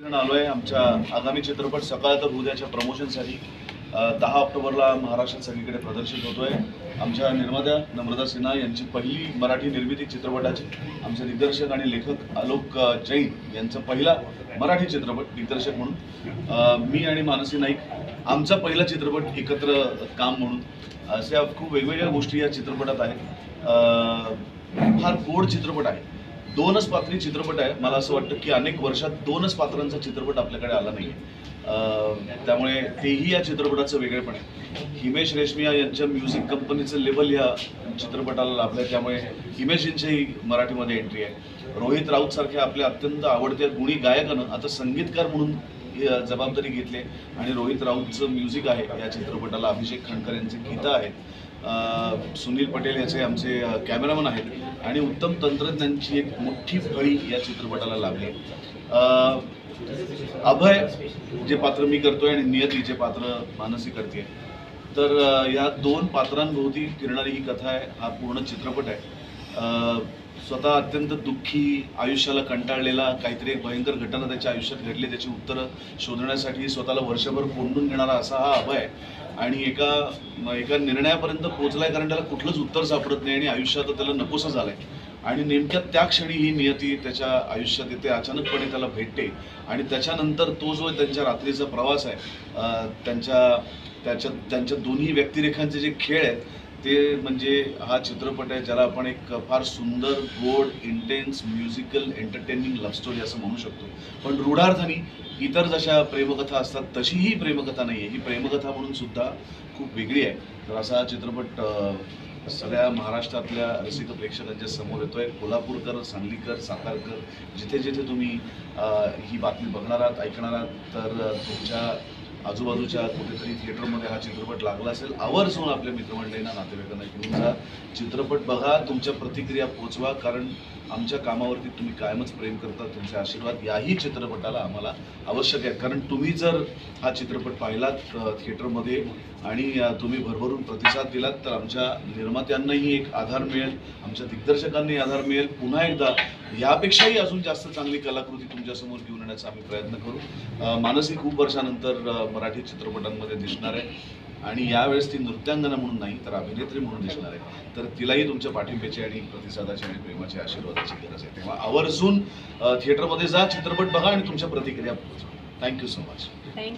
आलो आलोय आमच्या आगामी चित्रपट सकाळ तर उद्याच्या प्रमोशनसाठी दहा ऑक्टोबरला महाराष्ट्रात सगळीकडे प्रदर्शित होतोय. आमच्या निर्मात्या नम्रता सिन्हा यांची पहिली मराठी निर्मिती चित्रपटाची आमचे दिग्दर्शक आणि लेखक आलोक जैन यांचा पहिला मराठी चित्रपट दिग्दर्शक म्हणून. मी आणि मानसी नाईक आमचा पहिला चित्रपट एकत्र काम म्हणून. अशा खूप वेगवेगळ्या गोष्टी या चित्रपटात आहेत. फार गोड चित्रपट आहे. दोनच पात्री चित्रपट आहे मला असं वाटतं की अनेक वर्षात दोनच पात्रांचा चित्रपट आपल्याकडे आला नाही त्यामुळे तेही या चित्रपटाचं वेगळेपण आहे. हिमेश रेशमिया यांच्या म्युझिक कंपनीचं लेबल या चित्रपटाला लाभलं आहे त्यामुळे हिमेशजींचीही मराठीमध्ये एंट्री आहे. रोहित राऊत सारख्या आपल्या अत्यंत आवडत्या गुणी गायकानं आता संगीतकार म्हणून जबाबदारी घेतली आहे. आणि रोहित राऊतचं म्युझिक आहे या चित्रपटाला अभिषेक खणकर यांचे गीतं आहेत. सुनील पटेल याचे आमचे कॅमेरामन आहेत आणि उत्तम तंत्रज्ञांची एक मोठी फळी या चित्रपटाला लाभली अभय जे पात्र मी करतोय आणि नियती जे पात्र मानसी करते. तर या दोन पात्रांभोवती फिरणारी ही कथा आहे हा पूर्ण चित्रपट आहे. स्वतः अत्यंत दुःखी आयुष्याला कंटाळलेला काहीतरी एक भयंकर घटना त्याच्या आयुष्यात घडली त्याची उत्तरं शोधण्यासाठी स्वतःला वर्षभर कोंडून घेणारा असा हा अभय आहे. आणि एका एका निर्णयापर्यंत पोहोचलाय कारण त्याला कुठलंच उत्तर सापडत नाही आणि आयुष्यात त्याला नकोसा झालाय. आणि नेमक्या त्या क्षणी ही नियती त्याच्या आयुष्यात येते अचानकपणे त्याला भेटते. आणि त्याच्यानंतर तो जो त्यांच्या रात्रीचा प्रवास आहे त्यांच्या त्याच्या त्यांच्या दोन्ही व्यक्तिरेखांचे जे खेळ आहेत ते म्हणजे हा चित्रपट आहे ज्याला आपण एक फार सुंदर गोड intense musical entertaining love story असं म्हणू शकतो. पण रूढार्थाने इतर जशा प्रेमकथा असतात तशी ही प्रेमकथा नाही आहे ही प्रेमकथा म्हणून सुद्धा खूप वेगळी आहे. तर असा हा चित्रपट सगळ्या महाराष्ट्रातल्या रसिक प्रेक्षकांच्या समोर येतोय. कोल्हापूरकर सांगलीकर सातारकर जिथे जिथे तुम्ही ही बातमी बघणार आहात ऐकणार आहात तर तुमच्या आजूबाजूच्या कुठेतरी थिएटरमध्ये हा चित्रपट लागला असेल आवर्जून आपल्या मित्रमंडळींना नातेवाईकांना घेऊन जा. चित्रपट बघा तुमच्या प्रतिक्रिया पोचवा कारण आमच्या कामावरती तुम्ही कायमच प्रेम करता तुमचे आशीर्वाद याही चित्रपटाला आम्हाला आवश्यक आहेत. कारण तुम्ही जर हा चित्रपट पाहिलात थिएटरमध्ये आणि तुम्ही भरभरून प्रतिसाद दिलात तर आमच्या निर्मात्यांनाही एक आधार मिळेल आमच्या दिग्दर्शकांनाही आधार मिळेल. पुन्हा एकदा यापेक्षाही अजून जास्त चांगली कलाकृती तुमच्यासमोर घेऊन येण्याचा आम्ही प्रयत्न करू. मानसी खूप वर्षानंतर मराठी चित्रपटांमध्ये दिसणार आहे. आणि यावेळेस ती नृत्यांगना म्हणून नाही तर अभिनेत्री म्हणून दिसणार आहे. तर तिलाही तुमच्या पाठिंब्याची आणि प्रतिसादाची आणि प्रेमाची आशीर्वादाची गरज आहे. तेव्हा आवर्जून थिएटरमध्ये जा चित्रपट बघा आणि तुमच्या प्रतिक्रिया पोहोचवा. Thank you so much thank you